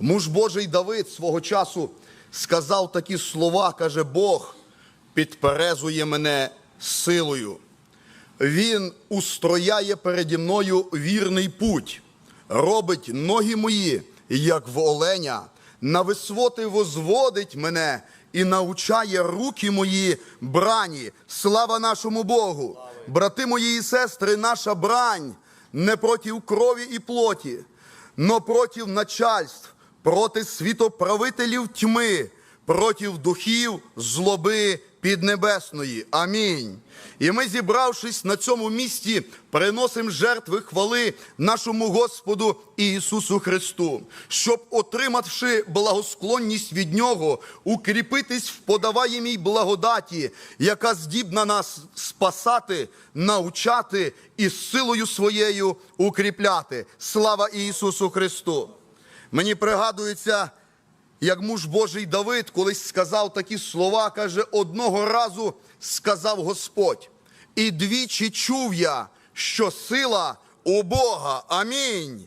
Муж Божий Давид свого часу сказав такі слова, каже Бог, підперезує мене силою. Він устрояє переді мною вірний путь, робить ноги мої, як в оленя, на висоти возводить мене і навчає руки мої брані. Слава нашому Богу! Брати мої і сестри, наша брань не проти крові і плоті, но проти начальств, проти світоправителів тьми, проти духів злоби піднебесної. Амінь. І ми, зібравшись на цьому місці, приносимо жертви хвали нашому Господу Ісусу Христу, щоб, отримавши благосклонність від Нього, укріпитись в подаваємій благодаті, яка здібна нас спасати, навчати і силою своєю укріпляти. Слава Ісусу Христу! Мені пригадується, як муж Божий Давид колись сказав такі слова, каже, одного разу сказав Господь, і двічі чув я, що сила у Бога. Амінь.